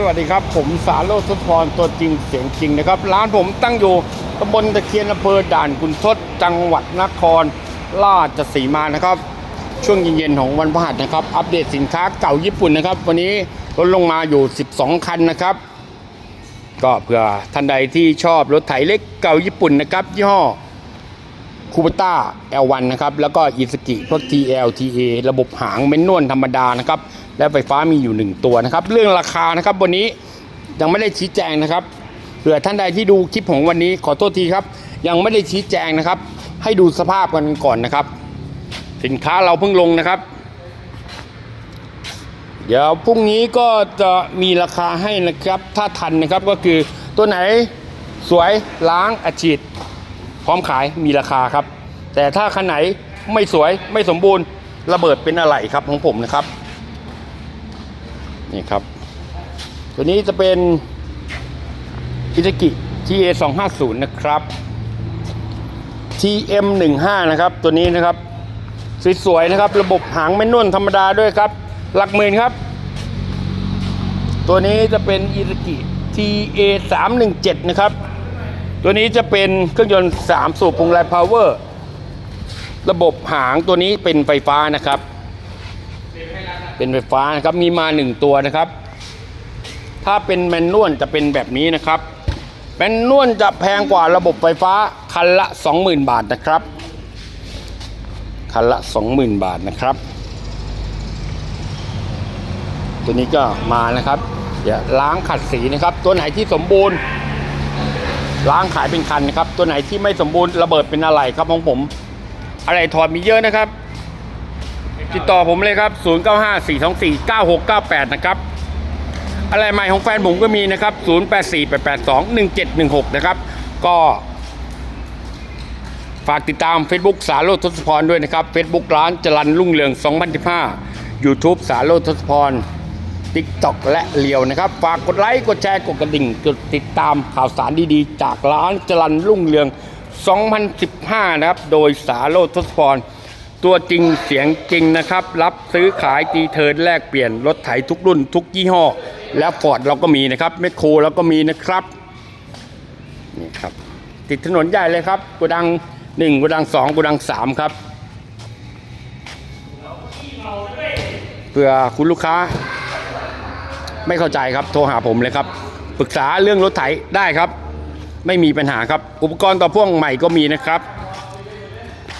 สวัสดีครับ ผมสาโรจน์ทศพรตัวจริงเสียงจริงนะครับ ร้านผมตั้งอยู่ตำบลตะเคียนอำเภอด่านกุนทศจังหวัดนครราชสีมานะครับ ช่วงเย็นๆของวันพฤหัสนะครับ อัปเดตสินค้าเก่าญี่ปุ่นนะครับ วันนี้ลดลงมาอยู่ 12 คันนะครับ ก็เผื่อท่านใดที่ชอบรถไถเล็กเก่าญี่ปุ่นนะครับยี่ห้อ คูปต้า L1 นะครับ แล้วก็อิสกิพวก TL TA ระบบหางเมนนวลธรรมดานะครับ และไฟฟ้ามีอยู่ 1 ตัวนะครับ เรื่องราคานะครับวันนี้ยังไม่ได้ชี้แจงนะครับเผื่อท่านใดที่ดูคลิปของวันนี้ขอโทษทีครับ ยังไม่ได้ชี้แจงนะครับ ให้ดูสภาพกันก่อนนะครับ สินค้าเราเพิ่งลงนะครับ เดี๋ยวพรุ่งนี้ก็จะมีราคาให้นะครับ ถ้าทันนะครับก็คือตัวไหนสวยล้างอัดฉีด พร้อมขายมีราคาครับ แต่ถ้าคันไหนไม่สวยไม่สมบูรณ์ระเบิดเป็นอะไรครับของผมนะครับนี่ครับ ตัวนี้จะเป็นอิตากิ TA 250นะครับ TM 15นะครับ ตัวนี้นะครับ สวยๆนะครับ ระบบหางแม่นวลธรรมดาด้วยครับ หลักหมื่นครับ ตัวนี้จะเป็นอิตากิ TA 317นะครับ ตัวนี้จะเป็นเครื่องยนต์ 3 สูบพุงไลพาวเวอร์ ระบบหางตัวนี้เป็นไฟฟ้านะครับ เป็นไฟฟ้านะครับ มีมา 1 ตัวนะครับ ถ้าเป็นแมนนวลจะเป็นแบบนี้นะครับ แมนนวลจะแพงกว่าระบบไฟฟ้าคันละ 20,000 บาทนะครับ คันละ 20,000 บาทนะครับ ตัวนี้ก็มานะครับ เดี๋ยวล้างขัดสีนะครับ ตัวไหนที่สมบูรณ์ ล้างขายเป็นคันนะครับ ตัวไหนที่ไม่สมบูรณ์ระเบิดเป็นอะไรครับของผมอะไรถอดมีเยอะนะครับ ติดต่อผมเลยครับ 0954249698 นะครับ อะไรใหม่ของแฟนผมก็มีนะครับ 0848821716 นะครับ ก็ฝากติดตาม Facebook สาโรทศพรด้วยนะครับ Facebook ร้านจรันรุ่งเรือง 2015 YouTube สาโรทศพร TikTok และเลียวนะครับ ฝากกดไลค์ กดแชร์ กดกระดิ่ง กดติดตามข่าวสารดีๆ จากร้านจรันรุ่งเรือง 2015 นะครับ โดยสาโรทศพร ตัวจริงเสียงจริงนะครับ รับซื้อขายตีเทิร์นแลกเปลี่ยนรถไถทุกรุ่นทุกยี่ห้อ และฟอร์ดเราก็มีนะครับแมคโครเราก็มีนะครับนี่ครับติดถนนใหญ่เลยครับโกดังหนึ่งโกดังสองโกดังสามครับเพื่อคุณลูกค้า ไม่เข้าใจครับ โทรหาผมเลยครับ ปรึกษาเรื่องรถไถได้ครับ ไม่มีปัญหาครับ อุปกรณ์ต่อพ่วงใหม่ก็มีนะครับ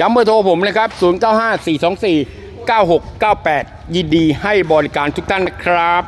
จำเบอร์โทรผมเลยครับ 0954249698 ยินดีให้บริการทุกท่านนะครับ